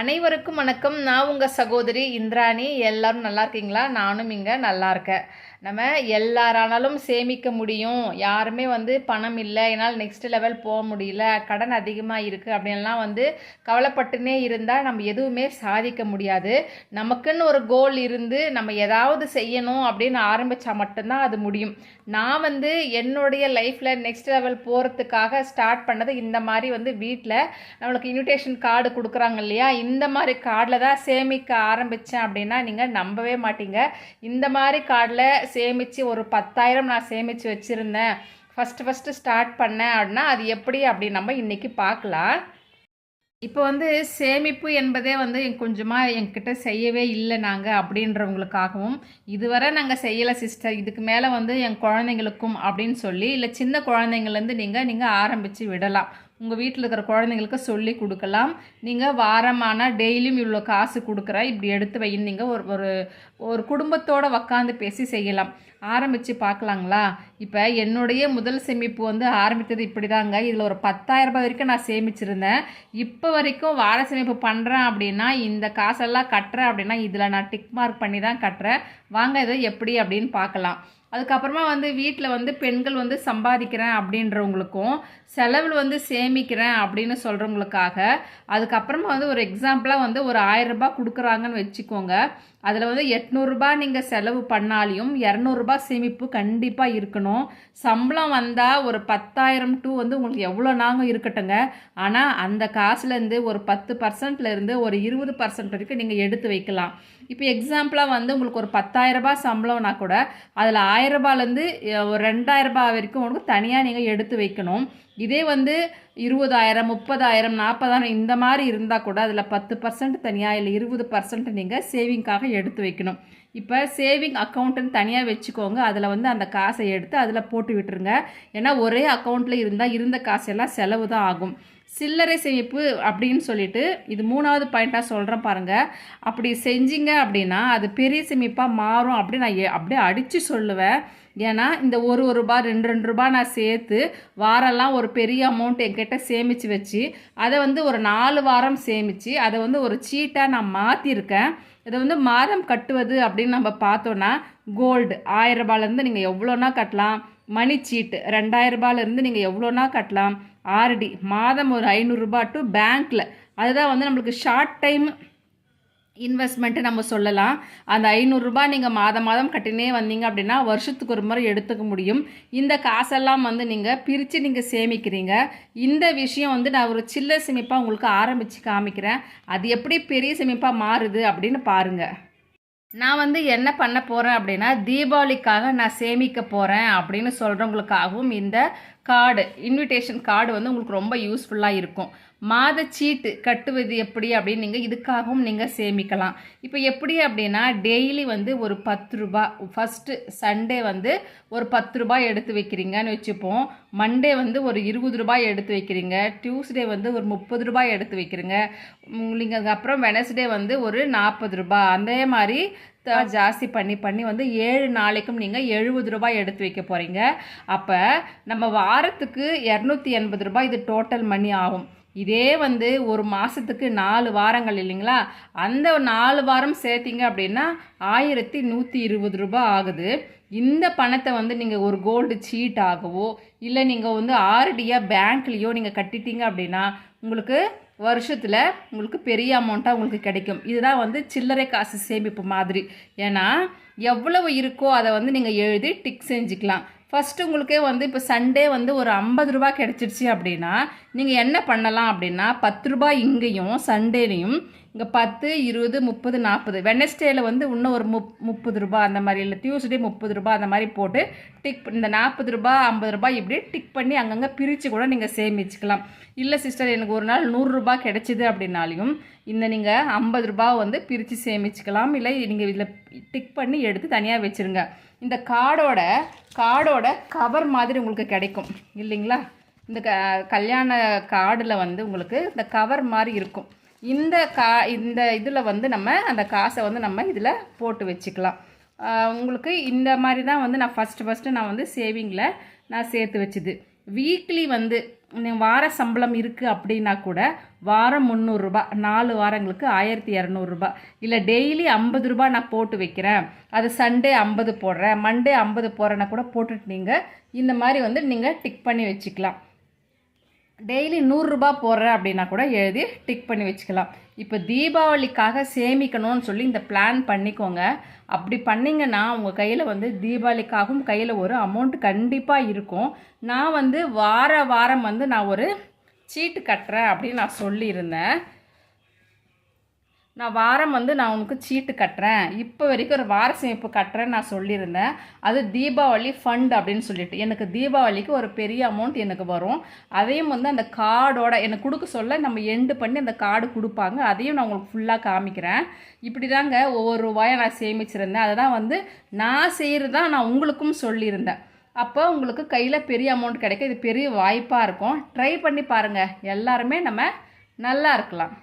அனைவருக்கும் வணக்கம். நான் உங்கள் சகோதரி இந்திராணி. எல்லாரும் நல்லா இருக்கீங்களா? நானும் இங்கே நல்லா இருக்கேன். நம்ம எல்லாரானாலும் சேமிக்க முடியும். யாருமே வந்து பணம் இல்லை. என்னால் நெக்ஸ்ட் லெவல் போக முடியல. கடன் அதிகமாக இருக்குது அப்படின்லாம் வந்து கவலைப்பட்டுனே இருந்தால் நம்ம எதுவுமே சாதிக்க முடியாது. நமக்குன்னு ஒரு கோல் இருந்து நம்ம ஏதாவது செய்யணும் அப்படின்னு ஆரம்பித்தா மட்டும்தான் அது முடியும். நான் வந்து என்னுடைய லைஃப்பில் நெக்ஸ்ட் லெவல் போகிறதுக்காக ஸ்டார்ட் பண்ணது இந்த மாதிரி வந்து வீட்டில் நம்மளுக்கு இன்விடேஷன் கார்டு கொடுக்குறாங்க இல்லையா? இந்த மாதிரி கார்டில் தான் சேமிக்க ஆரம்பித்தேன் அப்படின்னா நீங்கள் நம்பவே மாட்டீங்க. இந்த மாதிரி கார்டில் சேமித்து ஒரு பத்தாயிரம் நான் சேமித்து வச்சுருந்தேன். ஃபஸ்ட்டு ஃபஸ்ட்டு ஸ்டார்ட் பண்ணேன் அப்படின்னா அது எப்படி அப்படின்னு நம்ம இன்றைக்கி பார்க்கலாம். இப்போ வந்து சேமிப்பு என்பதே வந்து கொஞ்சமாக என்கிட்ட செய்யவே இல்லை நாங்கள் அப்படின்றவங்களுக்காகவும். இதுவரை நாங்கள் செய்யலை சிஸ்டர் இதுக்கு மேலே வந்து என் குழந்தைங்களுக்கும் அப்படின்னு சொல்லி இல்லை சின்ன குழந்தைங்கள்லேருந்து நீங்கள் நீங்கள் ஆரம்பித்து விடலாம். உங்கள் வீட்டில் இருக்கிற குழந்தைங்களுக்கு சொல்லி கொடுக்கலாம். நீங்கள் வாரமான டெய்லியும் இவ்வளோ காசு கொடுக்குறேன் இப்படி எடுத்து வைன்னு நீங்கள் ஒரு ஒரு ஒரு குடும்பத்தோடு உக்காந்து பேசி செய்யலாம். ஆரம்பித்து பார்க்கலாங்களா? இப்போ என்னுடைய முதல் சேமிப்பு வந்து ஆரம்பித்தது இப்படி தாங்க இதில் ஒரு பத்தாயிரம் ரூபாய் வரைக்கும் நான் சேமிச்சிருந்தேன். இப்போ வரைக்கும் வார சேமிப்பு பண்ணுறேன் அப்படின்னா இந்த காசெல்லாம் கட்டுறேன் அப்படின்னா இதில் நான் டிக் மார்க் பண்ணி தான் கட்டுறேன். வாங்க இதை எப்படி அப்படின்னு பார்க்கலாம். அதுக்கப்புறமா வந்து வீட்டில் வந்து பெண்கள் வந்து சம்பாதிக்கிறேன் அப்படின்றவங்களுக்கும் செலவில் வந்து சேமிக்கிறேன் அப்படின்னு சொல்கிறவங்களுக்காக அதுக்கப்புறமா வந்து ஒரு எக்ஸாம்பிளாக வந்து ஒரு ஆயிரரூபா கொடுக்குறாங்கன்னு வச்சுக்கோங்க. அதில் வந்து எட்நூறுரூபா நீங்கள் செலவு பண்ணாலையும் இரநூறுபா சேமிப்பு கண்டிப்பாக இருக்கணும். சம்பளம் வந்தால் ஒரு பத்தாயிரம் டூ வந்து உங்களுக்கு எவ்வளோ நாங்கள் இருக்கட்டுங்க ஆனால் அந்த காசுலேருந்து ஒரு பத்து பர்சன்ட்லேருந்து ஒரு இருபது பர்சன்ட் வரைக்கும் நீங்கள் எடுத்து வைக்கலாம். இப்போ எக்ஸாம்பிளாக வந்து உங்களுக்கு ஒரு பத்தாயிரரூபா சம்பளம்னா கூட அதில் ஆயிரரூபாலேருந்து ஒரு ரெண்டாயிரரூபா வரைக்கும் உங்களுக்கு தனியாக நீங்கள் எடுத்து வைக்கணும். இதே வந்து இருபதாயிரம் முப்பதாயிரம் நாற்பதாயிரம் இந்த மாதிரி இருந்தால் கூட அதில் பத்து பர்சன்ட் தனியாக இல்லை இருபது பர்சன்ட் நீங்கள் சேவிங்காக எடுத்து வைக்கணும். இப்போ சேவிங் அக்கௌண்ட்டுன்னு தனியாக வச்சுக்கோங்க. அதில் வந்து அந்த காசை எடுத்து அதில் போட்டு விட்டுருங்க. ஏன்னா ஒரே அக்கௌண்ட்டில் இருந்தால் இருந்த காசெல்லாம் செலவு தான் ஆகும். சில்லறை சேமிப்பு அப்படின்னு சொல்லிட்டு இது மூணாவது பாயிண்ட்டாக சொல்கிறேன் பாருங்கள் அப்படி செஞ்சீங்க அப்படின்னா அது பெரிய சேமிப்பாக மாறும் அப்படின்னு நான் அப்படியே அடித்து சொல்லுவேன். ஏன்னா இந்த ஒரு ஒரு ரூபா ரெண்டு ரெண்டு ரூபா நான் சேர்த்து வாரம்லாம் ஒரு பெரிய அமௌண்ட் என்கிட்ட சேமித்து வச்சு அதை வந்து ஒரு நாலு வாரம் சேமித்து அதை வந்து ஒரு சீட்டாக நான் மாற்றிருக்கேன் இதை வந்து மாதம் கட்டுவது அப்படின்னு நம்ம பார்த்தோன்னா கோல்டு ஆயிரம் ரூபாயிலேருந்து நீங்கள் எவ்வளோனா கட்டலாம். மணி சீட்டு ரெண்டாயிரம் ரூபாயிலேருந்து நீங்கள் எவ்வளோனா கட்டலாம். ஆர்டி. மாதம் ஒரு ஐநூறுரூபா டு பேங்க்கில் அதுதான் வந்து நம்மளுக்கு ஷார்ட் டைம் இன்வெஸ்ட்மெண்ட்டு நம்ம சொல்லலாம். அந்த ஐநூறுரூபா நீங்கள் மாதம் மாதம் கட்டினே வந்தீங்க அப்படின்னா வருஷத்துக்கு ஒரு முறை எடுத்துக்க முடியும். இந்த காசெல்லாம் வந்து நீங்கள் பிரித்து நீங்கள் சேமிக்கிறீங்க. இந்த விஷயம் வந்து நான் ஒரு சில்ல சேமிப்பாக உங்களுக்கு ஆரம்பித்து காமிக்கிறேன். அது எப்படி பெரிய சேமிப்பாக மாறுது அப்படின்னு பாருங்கள் நான் வந்து என்ன பண்ண போகிறேன் அப்படின்னா தீபாவளிக்காக நான் சேமிக்க போகிறேன் அப்படின்னு சொல்கிறவங்களுக்காகவும் இந்த கார்டு இன்விடேஷன் கார்டு வந்து உங்களுக்கு ரொம்ப யூஸ்ஃபுல்லாக இருக்கும். மாத சீட்டு கட்டுவது எப்படி அப்படின்னு நீங்கள் இதுக்காகவும் நீங்கள் சேமிக்கலாம். இப்போ எப்படி அப்படின்னா டெய்லி வந்து ஒரு பத்து ரூபா ஃபஸ்ட்டு சண்டே வந்து ஒரு பத்து ரூபாய் எடுத்து வைக்கிறீங்கன்னு வச்சுப்போம். மண்டே வந்து ஒரு இருபது ரூபாய் எடுத்து வைக்கிறீங்க. டியூஸ்டே வந்து ஒரு முப்பது ரூபாய் எடுத்து வைக்கிறீங்க. நீங்கள் அதுக்கப்புறம் வெனஸ்டே வந்து ஒரு நாற்பது ரூபாய். அதே மாதிரி ஜாஸ்தி பண்ணி பண்ணி வந்து ஏழு நாளைக்கும் நீங்கள் எழுபது ரூபாய் எடுத்து வைக்க போகிறீங்க அப்போ நம்ம வாரத்துக்கு இரநூத்தி எண்பது ரூபாய் இது டோட்டல் மணி ஆகும். இதே வந்து ஒரு மாதத்துக்கு நாலு வாரங்கள் இல்லைங்களா? அந்த நாலு வாரம் சேர்த்திங்க அப்படின்னா ஆயிரத்தி நூற்றி இருபது ரூபாய் ஆகுது. இந்த பணத்தை வந்து நீங்கள் ஒரு கோல்டு சீட் ஆகவோ இல்லை நீங்கள் வந்து ஆர்டியாக பேங்க்லேயோ நீங்கள் கட்டிட்டீங்க அப்படின்னா உங்களுக்கு வருஷத்தில் உங்களுக்கு பெரிய அமௌண்ட்டாக உங்களுக்கு கிடைக்கும். இதுதான் வந்து சில்லறை காசு சேமிப்பு மாதிரி. ஏன்னா எவ்வளவு இருக்கோ அதை வந்து நீங்கள் எழுதி டிக் செஞ்சுக்கலாம். ஃபஸ்ட்டு உங்களுக்கே வந்து இப்போ சண்டே வந்து ஒரு ஐம்பது ரூபா கிடச்சிருச்சு அப்படின்னா நீங்கள் என்ன பண்ணலாம் அப்படின்னா பத்து ரூபாய் இங்கேயும் சண்டேலையும் இங்கே பத்து இருபது முப்பது நாற்பது வெனஸ்டேயில் வந்து இன்னும் ஒரு முப் முப்பது ரூபாய் அந்த மாதிரி இல்லை. டியூஸ்டே முப்பது ரூபாய் அந்த மாதிரி போட்டு டிக் இந்த நாற்பது ரூபாய் ஐம்பது ரூபாய் இப்படி டிக் பண்ணி அங்கங்கே பிரித்து கூட நீங்கள் சேமிச்சுக்கலாம். இல்லை சிஸ்டர் எனக்கு ஒரு நாள் நூறுரூபா கிடைச்சிது அப்படின்னாலையும் இந்த நீங்கள் ஐம்பது ரூபா வந்து பிரித்து சேமிச்சுக்கலாம். இல்லை நீங்கள் இதில் டிக் பண்ணி எடுத்து தனியாக வச்சுருங்க. இந்த கார்டோட கார்டோட கவர் மாதிரி உங்களுக்கு கிடைக்கும். இல்லைங்களா? இந்த க கல்யாண கார்டில் வந்து உங்களுக்கு இந்த கவர் மாதிரி இருக்கும். இந்த கா இந்த இதில் வந்து நம்ம அந்த காசை வந்து நம்ம இதில் போட்டு வச்சுக்கலாம். உங்களுக்கு இந்த மாதிரி தான் வந்து நான் ஃபஸ்ட்டு ஃபஸ்ட்டு நான் வந்து சேவிங்கில் நான் சேர்த்து வச்சுது. வீக்லி வந்து வார சம்பளம் இருக்குது அப்படின்னா கூட வாரம் முந்நூறுரூபா நாலு வாரங்களுக்கு ஆயிரத்தி இரநூறுபா இல்லை டெய்லி ஐம்பது ரூபா நான் போட்டு வைக்கிறேன். அது சண்டே ஐம்பது போடுறேன். மண்டே ஐம்பது போடுறேன்னா கூட போட்டுட்டு நீங்கள் இந்த மாதிரி வந்து நீங்கள் டிக் பண்ணி வச்சுக்கலாம். டெய்லி நூறுரூபா போடுறேன் அப்படின்னா கூட எழுதி டிக் பண்ணி வச்சுக்கலாம். இப்போ தீபாவளிக்காக சேமிக்கணும்னு சொல்லி இந்த பிளான் பண்ணிக்கோங்க. அப்படி பண்ணிங்கன்னா உங்கள் கையில் வந்து தீபாவளிக்காகவும் கையில் ஒரு அமௌண்ட் கண்டிப்பாக இருக்கும். நான் வந்து வார வாரம் வந்து நான் ஒரு சீட்டு கட்டுறேன் அப்படின்னு நான் சொல்லியிருந்தேன். நான் வாரம் வந்து நான் உனக்கு சீட்டு கட்டுறேன். இப்போ வரைக்கும் ஒரு வார சேமிப்பு கட்டுறேன்னு நான் சொல்லியிருந்தேன். அது தீபாவளி ஃபண்ட் அப்படின்னு சொல்லிட்டு. எனக்கு தீபாவளிக்கு ஒரு பெரிய அமௌண்ட் எனக்கு வரும். அதையும் வந்து அந்த கார்டோட எனக்கு கொடுக்க சொல்ல நம்ம எண்டு பண்ணி அந்த கார்டு கொடுப்பாங்க. அதையும் நான் உங்களுக்கு ஃபுல்லாக காமிக்கிறேன். இப்படி தாங்க ஒவ்வொரு ரூபாயை நான் சேமிச்சிருந்தேன். அதை தான் வந்து நான் செய்கிறது தான் நான் உங்களுக்கும் சொல்லியிருந்தேன். அப்போ உங்களுக்கு கையில் பெரிய அமௌண்ட் கிடைக்க இது பெரிய வாய்ப்பாக இருக்கும். ட்ரை பண்ணி பாருங்கள் எல்லாருமே நம்ம நல்லா இருக்கலாம்.